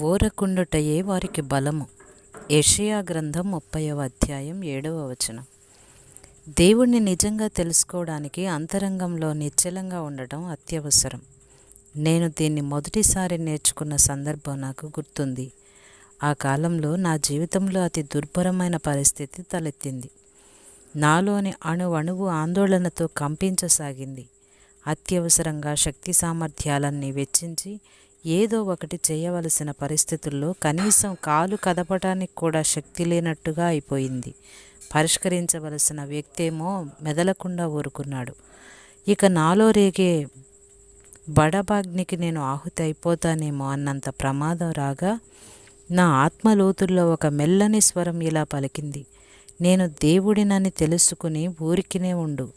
ఓరకుండుటయే వారికి బలము. యషయా గ్రంథం ముప్పైవ అధ్యాయం ఏడవ వచనం. దేవుణ్ణి నిజంగా తెలుసుకోవడానికి అంతరంగంలో నిశ్చలంగా ఉండటం అత్యవసరం. నేను దీన్ని మొదటిసారి నేర్చుకున్న సందర్భం నాకు గుర్తుంది. ఆ కాలంలో నా జీవితంలో అతి దుర్భరమైన పరిస్థితి తలెత్తింది. నాలోని అణువణువు ఆందోళనతో కంపించసాగింది. అత్యవసరంగా శక్తి సామర్థ్యాలన్నీ వెచ్చించి ఏదో ఒకటి చేయవలసిన పరిస్థితుల్లో కనీసం కాలు కదపటానికి కూడా శక్తి లేనట్టుగా అయిపోయింది. పరిష్కరించవలసిన వ్యక్తేమో మెదలకుండా ఊరుకున్నాడు. ఇక నాలో రేగే బడబాగ్నికి నేను ఆహుతి అయిపోతానేమో అన్నంత ప్రమాదం రాగా నా ఆత్మలోతుల్లో ఒక మెల్లని స్వరం ఇలా పలికింది. నేను దేవుడినని తెలుసుకుని ఊరికినే ఉండు.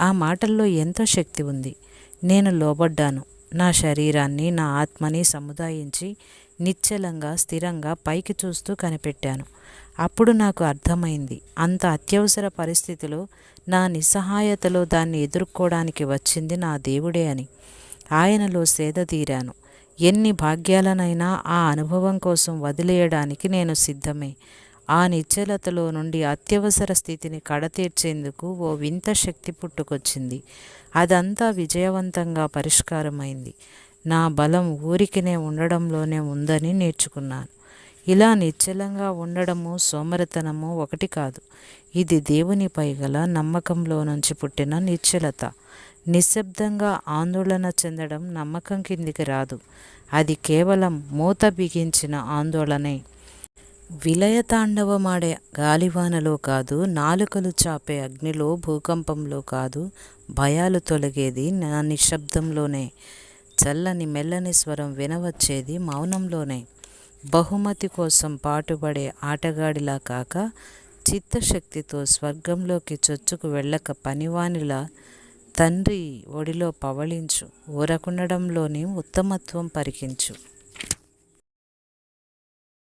ఆ మాటల్లో ఎంతో శక్తి ఉంది. నేను లోబడ్డాను. నా శరీరాన్ని నా ఆత్మని సముదాయించి నిశ్చలంగా స్థిరంగా పైకి చూస్తూ కనిపెట్టాను. అప్పుడు నాకు అర్థమైంది. అంత అత్యవసర పరిస్థితిలో నా నిస్సహాయతలో దాన్ని ఎదుర్కోవడానికి వచ్చింది నా దేవుడే అని ఆయనలో సేద తీరాను. ఎన్ని భాగ్యాలనైనా ఆ అనుభవం కోసం వదిలేయడానికి నేను సిద్ధమే. ఆ నిశ్చలతలో నుండి అత్యవసర స్థితిని కడతీర్చేందుకు ఓ వింత శక్తి పుట్టుకొచ్చింది. అదంతా విజయవంతంగా పరిష్కారమైంది. నా బలం ఊరికినే ఉండడంలోనే ఉందని నేర్చుకున్నాను. ఇలా నిశ్చలంగా ఉండడము సోమరతనము ఒకటి కాదు. ఇది దేవునిపై గల నమ్మకంలో నుంచి పుట్టిన నిశ్చలత. నిశ్శబ్దంగా ఆందోళన చెందడం నమ్మకం కిందికి రాదు. అది కేవలం మూత బిగించిన ఆందోళనే. విలయతాండవమాడే గాలివానలో కాదు నాలుకలు చాపే అగ్నిలో భూకంపంలో కాదు భయాలు తొలగేది నా నిశ్శబ్దంలోనే చల్లని మెల్లని స్వరం వినవచ్చేది మౌనంలోనే. బహుమతి కోసం పాటుపడే ఆటగాడిలా కాక చిత్తశక్తితో స్వర్గంలోకి చొచ్చుకు వెళ్ళక పనివానిలా తండ్రి ఒడిలో పవళించు ఊరకుండడంలోని ఉత్తమత్వం పరికించు.